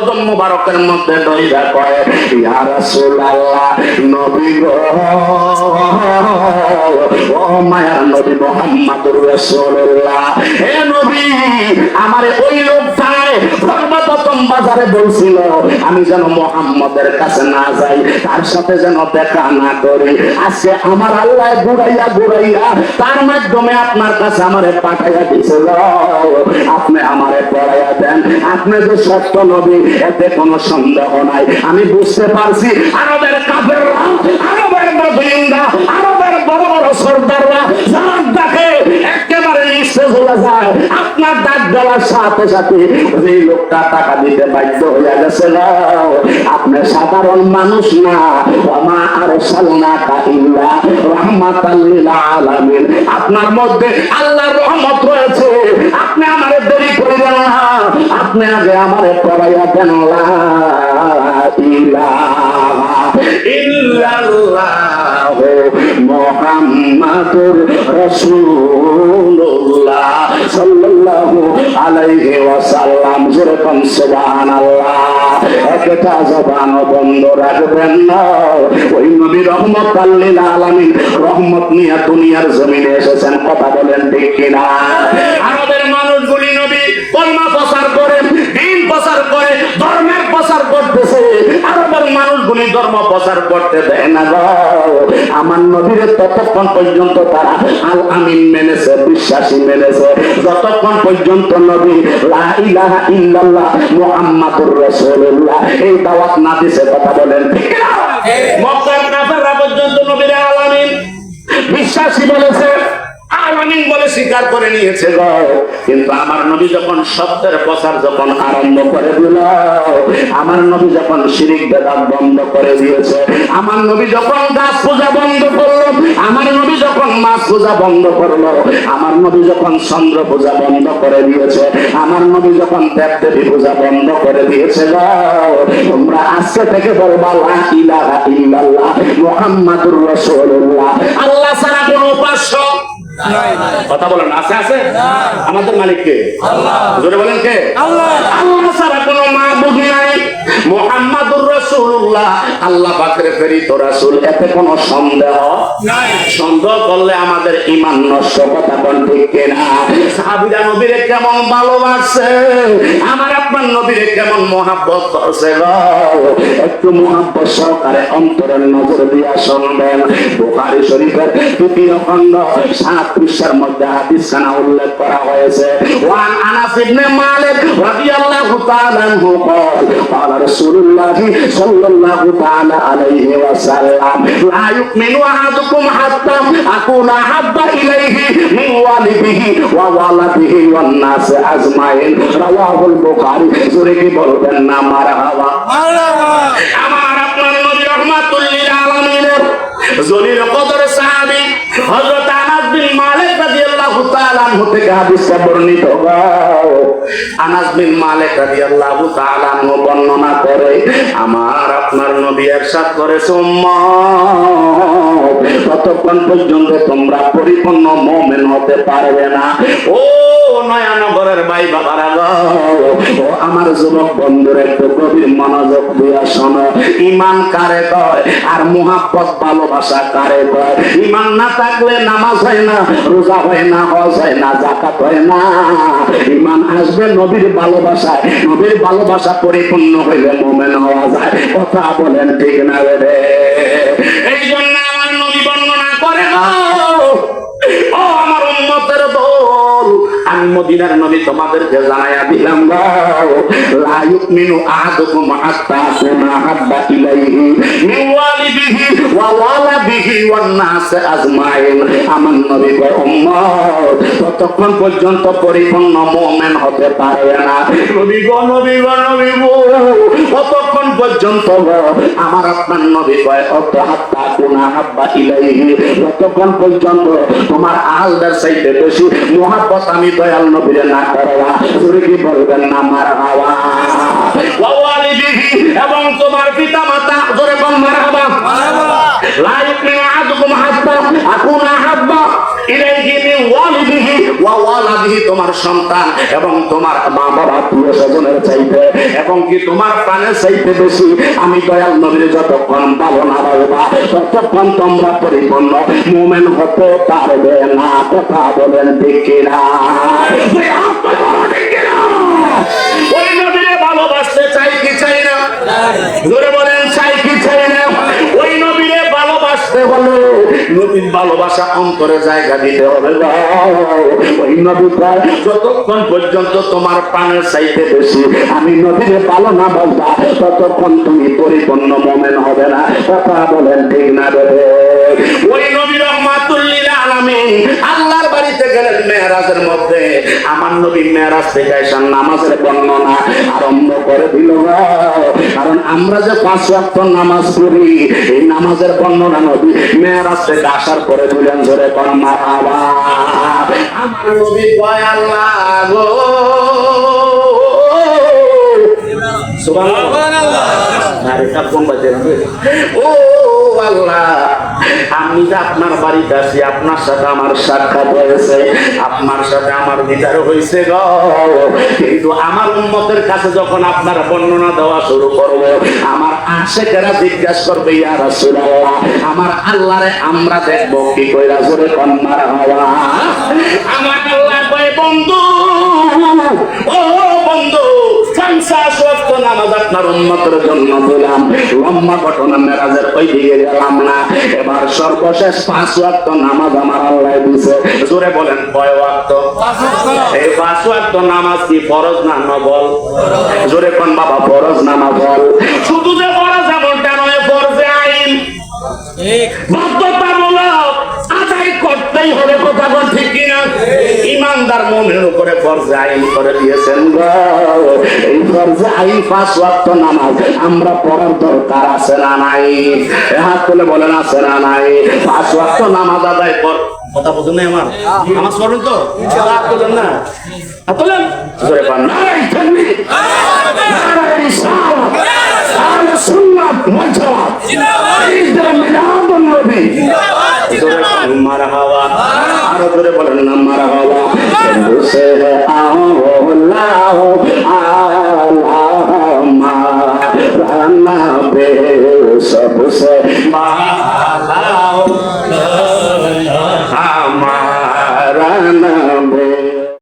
কদম মুবারকের মধ্যে দইরা কয়, ইয়া রাসূলুল্লাহ, নবী গো। ও মায়ার নবী মুহাম্মদুর রাসূলুল্লাহ। হে নবী, আমারে ওই লোকটায় সর্বপ্রথম বাজারে বলছিল, আমি যেন মোহাম্মদের কাছে না যাই, তার সাথে যেন দেখা না করি। আজকে আমার আল্লাহ ঘুরাইয়া ঘুরাইয়া, তার মাধ্যমে আপনার কাছে আমারে পাঠাইয়া দিছে গো। আপনি আমারে পড়াইয়া দেন। আপনি যে সত্য নবী, এতে কোনো সন্দেহ নাই। আমি বুঝতে পারছি, আরবের কাফেররা, আরবের আরবের বড় বড় সর্দাররা নিঃশেষ যায়, আপনার ডাক দেওয়ার সাথে সাথে ওই লোকটা টাকা দিতে বাধ্য হয়ে গেছে গো। আপনি সাধারণ মানুষ না। ওমা আর সালনাকা ইল্লা রাহমাতাল আলামিন আপনার মধ্যে আল্লাহর রহমত রয়েছে। আপনি আমারে দেরি করিবেন না। আপনি আগে আমারে পড়াইয়া দেন, লা ইলাহা মুহাম্মাদুর রাসূলুল্লাহ। রহমত রহমত নিয়ে দুনিয়ার জমিনে এসেছেন কথা বলেন ঠিক কিনা? আরবের মানুষগুলি কলমা প্রচার করে দিন প্রচার করে ধর্মের প্রচার করতেছে আরবের মানুষগুলি ধর্ম প্রচার করতে দেয় না গো। আমার নবীর ততক্ষণ পর্যন্ত তারা আল আমিন মেনেছে বিশ্বাসী মেনেছে। যতক্ষণ পর্যন্ত নবী লা ইলাহা ইল্লাল্লাহ মুহাম্মাদুর রাসূলুল্লাহ এই দাওয়াত না দিছে কথা বলেন। ঠিক না মক্কার কাফেররা পর্যন্ত নবীর আল আমিন। বিশ্বাসী বলেছে আলামিন বলে স্বীকার করে নিয়েছে কিন্তু আমার নবী যখন সত্যের প্রচার যখন আরম্ভ করে দিল আমার নবী যখন শিরিক বেদাত বন্ধ করে দিয়েছে আমার নবী যখন গাছ পূজা বন্ধ করল আমার নবী যখন মাছ পূজা বন্ধ করল আমার নবী যখন চন্দ্র পূজা বন্ধ করে দিয়েছে আমার নবী যখন দেব দেবী পূজা বন্ধ করে দিয়েছে তোমরা আজকে থেকে বলবা লা ইলাহা ইল্লাল্লাহ মুহাম্মাদুর রাসূলুল্লাহ। আল্লাহ কথা বলেন আছে আছে? আমাদের মালিক কে জোরে বলেন কে? আল্লাহ। ছাড়া কোনো মাহবুব নাই। মুহাম্মাদুর রাসূলুল্লাহ। আল্লাহ পাকের ফেরি রাসূল এতে কোনো সন্দেহ সন্দেহ করলে আমাদের ঈমান নষ্ট কথা বল ঠিক কিনা সাহাবীরা নবীরে কেমন ভালোবাসে আমার আপনার নবীরে কেমন মহাব্বত করছে গো একটু মহাব্বত সহকারে অন্তরের নজর দিয়া শুনবেন বুখারী শরীফের তৃতীয় খণ্ড সাত পৃষ্ঠার মধ্যে হাদিস খানা উল্লেখ করা হয়েছে ওয়ান আনাস ইবনে মালিক রাদিয়াল্লাহু তাআলা আনহু قال قال رسول الله صلى الله تعالى عليه وسلم لا يؤمن احدكم আকুম হাত্তা, আকুনা হাব্বা ইলাইহি মিন ওয়ালিদিহি ওয়া ওয়ালাদিহি ওয়ান নাস আজমাইন। রাওয়াহুল বুখারী, জোরে কি বলবেন না মারহাবা মারহাবা। আমার আপনার নবী রহমাতুল লিল আলামিনের জলিল কদর সাহাবী হযরত আনাস বিন মালিক রাদিয়াল্লাহু তাআলা আনহু থেকে হাদিসটা বর্ণিত গাও আনাস বিন মালিক রাদিয়াল্লাহু তাআলা আনহু বর্ণনা করে আমার আপনার নবী ارشاد করেছে উম্মত ততক্ষণ পর্যন্ত তোমরা পরিপূর্ণ মুমিন হতে পারবে না ও নয়ানগরের ভাই বাবারা গো ও আমার যুবক বন্ধুরা একটু গভীর মনোযোগ দিয়া শোনো ইমান কারে কয় আর মুহাব্বত ভালোবাসা কারে কয় ইমান না থাকলে নামাজ হয় না রোজা হয় না হজ হয় না জাকাত হয় না। ইমান আসবে নবীর ভালোবাসায়। নবীর ভালোবাসা পরিপূর্ণ হইলে মোমেন হওয়া যায়। কথা বলেন ঠিক না রে এই জন্য আমার নবী বর্ণনা করে গো ও আমার উম্মতের দল আমি নবী তোমাদেরকে জানাইয়া দিলাম লা ইউমিনু আহাদুকুম হাত্তা কুনা হাব্বা ইলাইহি মিন ওয়া আজমাইন ততক্ষণ পর্যন্ত পরিপূর্ণ মুমিন হতে পারে না। ততক্ষণ পর্যন্ত আমার আপনার নবী কয় অত হাত্তা কুনা হাব্বা ইলাইহি। ততক্ষণ পর্যন্ত তোমার আহলদের চাইতে বেশি মহাব্বত আমি দয়াল নবীরে না করবা তুমি কি বলবেন না, মার হাওয়া। ওয়ালাদিহি তোমার সন্তান এবং তোমার মা বাবা প্রিয় স্বজনের চাইতে এবং কি তোমার প্রাণের চাইতে বেশি? আমি দয়াল নবীর যতক্ষণ পাবো না বাবা, ততক্ষণ তোমরা পরিপূর্ণ। মোমেন হতে পারবে না, কথা বলেন দেখি কিনা ওই হাতটা বলো ঠিক কিনা? ওই নবীরে ভালোবাসতে চাই কি চাই না জোরে বলেন চাই কি চাই না ওই নবীরে ভালোবাসতে হলে নবীর ভালোবাসা অন্তরে জায়গা দিতে হবে ওই নদীটা যতক্ষণ পর্যন্ত তোমার প্রাণের চাইতে বেশি, আমি নদীরে পালো না বলবা, ততক্ষণ তুমি পরিপূর্ণ মনে হবে না। কথা বলেন ঠিক না দেবে ওই নবী আলামিন আল্লাহর বাড়িতে গেলেন মেয়েরাজের মধ্যে। আমার নবী মেয়েরাজ থেকে এসে নামাজের বর্ণনা আরম্ভ করে দিল কারণ আমরা যে পাঁচ ওয়াক্ত নামাজ পড়ি, এই নামাজের বর্ণনা নবী মেয়েরাজ থেকে আসার পরে দিলেন ধরে কর, মারহাবা। আমার নবী কয়, আল্লাহ গো। সুবহানাল্লাহ। আরে কাপড় বাজে? রে। ও আল্লাহ। আমি যে আপনার বাড়িতে আছি, আপনার সাথে আমার সাক্ষাৎ হয়েছে, আপনার সাথে আমার দিদার হয়েছে গো। কিন্তু আমার উন্মতের কাছে যখন আপনার বর্ণনা দেওয়া শুরু করব, আমার আশেকেরা জিজ্ঞাসা করবে, ইয়া রাসূলুল্লাহ, আমার আল্লাহরে আমরা দেখব কি কইরা জোরে কন্যার হওয়া? আমার আল্লাহ বন্ধু, ও বন্ধু ওয়াক্ত নামাজ আপনার উন্মতের জন্য দিলাম লম্বা ঘটনা মেরাজের ওই দিকে গেলাম না। এবার সর্বশেষ পাঁচ ওয়াক্ত নামাজ আমার আল্লাহ দিছে। জোরে বলেন কয় ওয়াক্ত? এই পাঁচ ওয়াক্ত নামাজ কি ফরজ না নবল জোরে কোন বাবা ফরজ না নবল শুধু যে ফরজ এমনটা নয় ফরজে আইন। আদায় করতেই হবে কথা বল ঠিক কিনা? ইমানদার মনের উপরে ফরজে আইন করে দিয়েছেন এই ফরজে আইন পাঁচ ওয়াক্ত নামাজ আমরা পড়ার দরকার আছে না নাই? হাত তুলে বলেন আছে না নাই? পাঁচ ওয়াক্ত নামাজ আদায় কর। কথা বলছেন না আমার? নামাজ পড়বেন তো? হাত তুলেন না। হাত তুলেন। জোরে পান সুন্নাত ইসলাম মিলাদুন নবী জোরে মারা হওয়া আরও জোরে বলেন না মারা সে